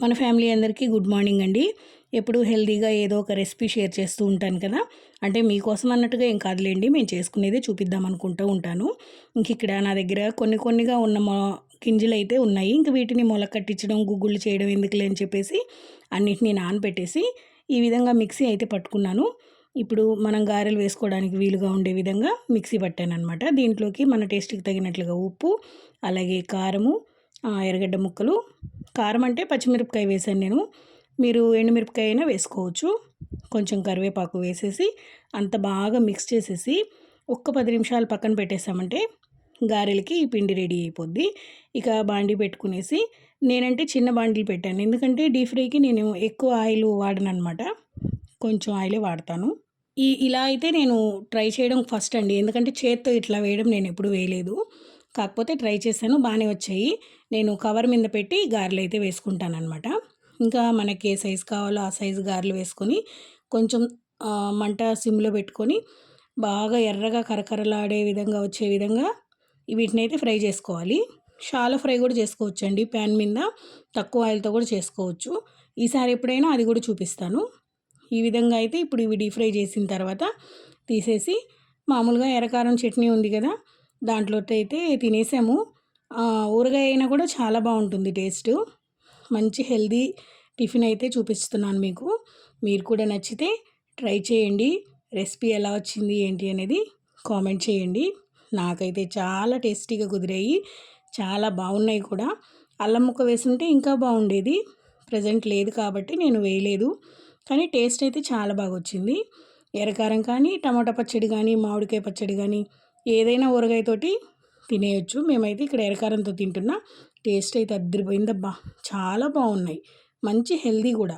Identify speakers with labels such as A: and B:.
A: మన ఫ్యామిలీ అందరికీ good morning అండి. ఎప్పుడు హెల్తీగా ఏదో ఒక రెసిపీ షేర్ చేస్తూ ఉంటాను కదా. అంటే మీకోసం అన్నట్టుగా ఏం కాదులేండి. మేము చేసుకునేదే చూపిద్దాం అనుకుంటూ ఉంటాను. ఇంక ఇక్కడ నా దగ్గర కొన్ని కొన్నిగా ఉన్న మొ గింజలు అయితే ఉన్నాయి. ఇంక వీటిని మొల కట్టించడం గుగ్గుళ్ళు చేయడం ఎందుకులే అని చెప్పేసి అన్నిటినీ నానబెట్టేసి ఈ విధంగా మిక్సీ అయితే పట్టుకున్నాను. ఇప్పుడు మనం గారెలు వేసుకోవడానికి వీలుగా ఉండే విధంగా మిక్సీ పట్టాను అనమాట దీంట్లోకి మన టేస్ట్కి తగినట్లుగా ఉప్పు అలాగే కారము ఎర్రగడ్డ ముక్కలు కారం అంటే పచ్చిమిరపకాయ వేసాను నేను. మీరు ఎండుమిరపకాయ అయినా వేసుకోవచ్చు. కొంచెం కరివేపాకు వేసేసి అంత బాగా మిక్స్ చేసేసి ఒక్క పది నిమిషాలు పక్కన పెట్టేసామంటే గారెలకి ఈ పిండి రెడీ అయిపోద్ది. ఇక బాండీ పెట్టుకునేసి నేనంటే చిన్న బాండీలు పెట్టాను. ఎందుకంటే డీప్ ఫ్రైకి నేను ఎక్కువ ఆయిల్ వాడను అనమాట కొంచెం ఆయిలే వాడతాను. ఈ ఇలా అయితే నేను ట్రై చేయడం ఫస్ట్ అండి. ఎందుకంటే చేత్తో ఇట్లా వేయడం నేను ఎప్పుడు వేయలేదు. కాకపోతే ట్రై చేశాను. బాగానే వచ్చాయి. నేను కవర్ మీద పెట్టి గారెలు అయితే వేసుకుంటాను అనమాట ఇంకా మనకి ఏ సైజు కావాలో ఆ సైజు గారెలు వేసుకొని కొంచెం మంట సిమ్లో పెట్టుకొని బాగా ఎర్రగా కరకరలాడే విధంగా వచ్చే విధంగా వీటిని అయితే ఫ్రై చేసుకోవాలి. షాలో ఫ్రై కూడా చేసుకోవచ్చు అండి ప్యాన్ మీద తక్కువ ఆయిల్తో కూడా చేసుకోవచ్చు. ఈసారి ఎప్పుడైనా అది కూడా చూపిస్తాను. ఈ విధంగా అయితే ఇప్పుడు ఇవి డీప్ ఫ్రై చేసిన తర్వాత తీసేసి మామూలుగా ఎర్రకారం చట్నీ ఉంది కదా దాంట్లో అయితే తినేసాము. ఊరగాయ అయినా కూడా చాలా బాగుంటుంది టేస్ట్. మంచి హెల్దీ టిఫిన్ అయితే చూపిస్తున్నాను మీకు. మీరు కూడా నచ్చితే ట్రై చేయండి. రెసిపీ ఎలా వచ్చింది ఏంటి అనేది కామెంట్ చేయండి. నాకైతే చాలా టేస్టీగా కుదిరాయి. చాలా బాగున్నాయి కూడా. అల్లం ముక్క వేసుంటే ఇంకా బాగుండేది. ప్రజెంట్ లేదు కాబట్టి నేను వేయలేదు. కానీ టేస్ట్ అయితే చాలా బాగా వచ్చింది. ఎర్రకారం కానీ టమాటా పచ్చడి కానీ మామిడికాయ పచ్చడి కానీ ఏదైనా ఊరగాయతోటి తినేయచ్చు. మేమైతే ఇక్కడ ఎరకారంతో తింటున్నా. టేస్ట్ అయితే అద్దరిపోయిందబ్బా చాలా బాగున్నాయి. మంచి హెల్దీ కూడా.